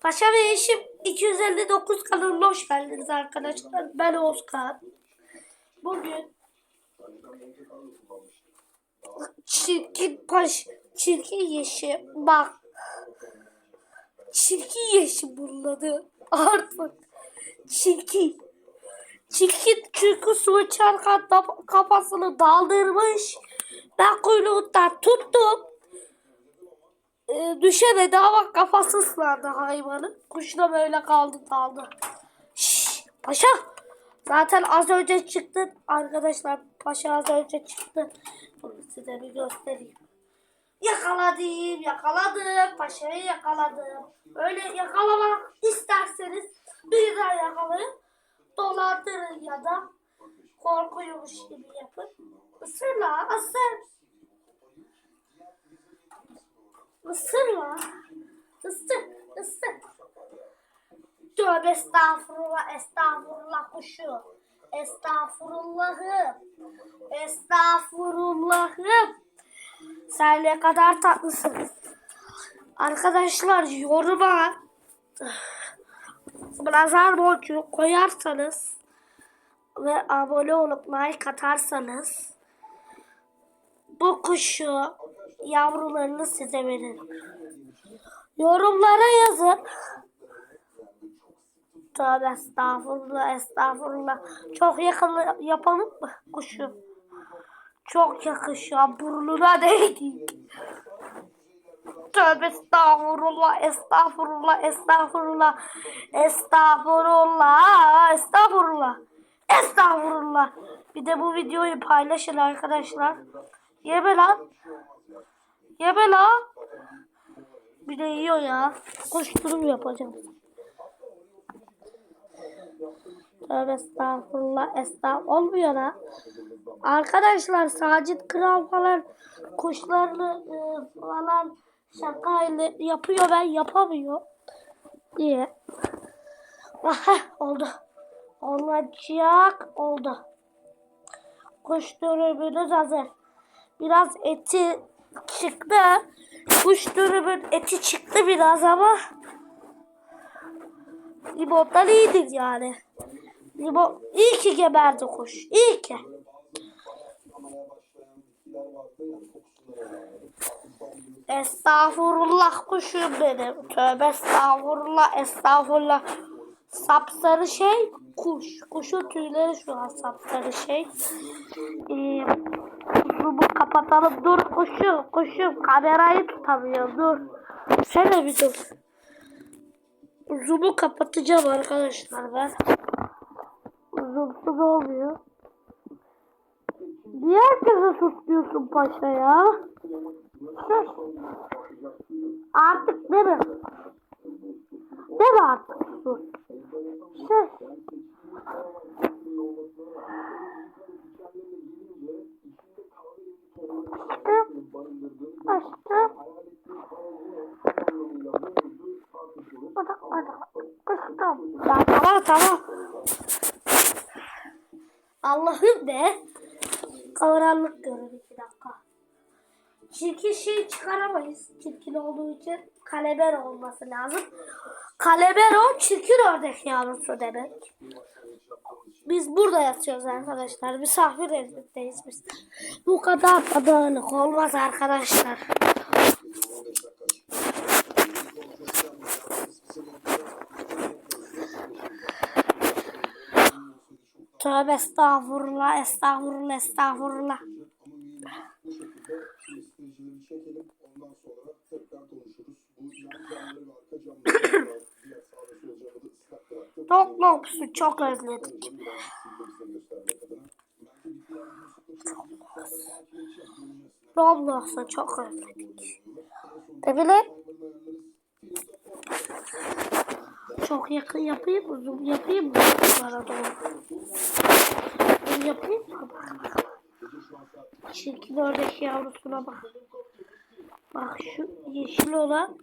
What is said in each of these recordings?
Paşa ve eşim 259 kanalına hoş geldiniz arkadaşlar. Ben Oscar. Bugün çirkin paş, çirkin yeşim bak. Çirkin yeşim bunladı. Artık çirkin. Çirkin çünkü su içerken kafasını daldırmış. Ben kuyruğundan tuttum. Ee, düşemedi ama kafası ıslandı hayvanın. Kuş da böyle kaldı kaldı. Şşş, paşa. Zaten az önce çıktı. Arkadaşlar paşa az önce çıktı. Bunu size bir göstereyim. Yakaladım, yakaladım. Paşayı yakaladım. Öyle yakalamak isterseniz birden yakalayın. Dolandırın ya da korkuyormuş gibi yapın. Isır la, ısır. Isır la. Isır, ısır. Tövbe estağfurullah, estağfurullah kuşu. Estağfurullahım. Estağfurullahım. Sen ne kadar tatlısın. Arkadaşlar yoruma nazar boncuğu koyarsanız ve abone olup like atarsanız bu kuşu yavrularını size veririm. Yorumlara yazın. Tövbe estağfurullah estağfurullah. Çok yakın yapalım mı kuşu? Çok yakışıyor. Burnuna değdi. Tövbe estağfurullah, estağfurullah, estağfurullah, estağfurullah, estağfurullah, estağfurullah. Bir de bu videoyu paylaşın arkadaşlar. Yeme lan. Yeme lan. Bir de yiyor ya. Koşturum yapacağım. Tövbe estağfurullah, estağfurullah. Olmuyor lan. Arkadaşlar Sacit Kral falan kuşlarını e, falan şakayla yapıyor ben yapamıyor diye. Aha oldu. Olacak oldu. Kuş dürümünüz hazır. Biraz eti çıktı. Kuş dürümün eti çıktı biraz ama limondan iyidir yani. Limon iyi ki geberdi kuş. İyi ki. Estağfurullah kuşum benim. Tövbe estağfurullah, estağfurullah. Sapsarı şey kuş. Kuşun tüyleri şu an sapsarı şey. Ee, zoom'u kapatalım. Dur kuşum, kuşum. Kamerayı tutamıyorum. Dur. Sen de bir dur. Zoom'u kapatacağım arkadaşlar ben. Zoom'suz olmuyor. Niye herkese sus diyorsun paşa ya? Sus. Artık deme. Deme artık sus. Sus. Açtım. Bırak bırak. Kıstım. Ya tamam tamam. Allah'ım be. Karanlık görür iki dakika. Çirkin şey çıkaramayız. Çirkin olduğu için kaleber olması lazım. Kaleber o çirkin ördek yavrusu demek. Biz burada yatıyoruz arkadaşlar. Misafir evindeyiz biz. Bu kadar da dağınık olmaz arkadaşlar. Tövbe estağfurullah, estağfurullah, estağfurullah. Bir sıkıntı göreceğiz. Roblox'u çok özledik. Bileyim. Çok yakın yapayım mı? Zoom yapayım mı? Zoom yapayım mı? Çirkin ördek yavrusuna bak. Bak şu yeşil olan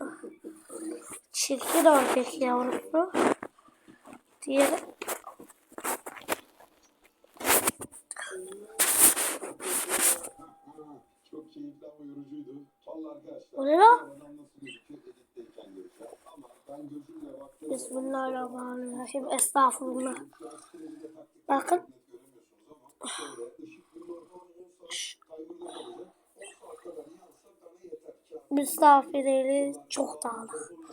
çirkin ördek yavrusu. Diğeri Çok keyifli ama yorucuydu. Vallahi arkadaşlar. o ne lan? Bismillahirrahmanirrahim. Estağfurullah. Bakın. Misafirleri çok dağınık.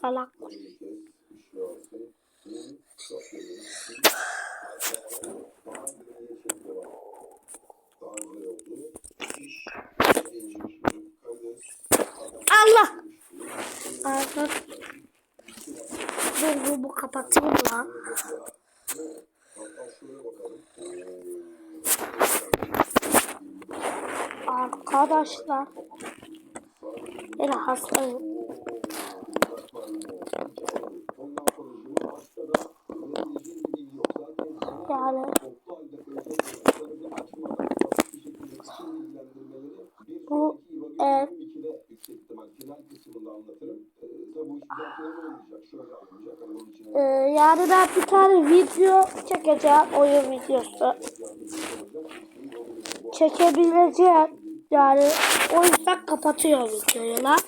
Salak. Allah. Pardon. Dur dur bu kapatayım lan. Arkadaşlar. Yine hastayım. Yani bu ev Ee, yani ben bir tane video çekeceğim. Oyun videosu. Çekebileceğim. Yani o yüzden kapatıyorum videoyu lan.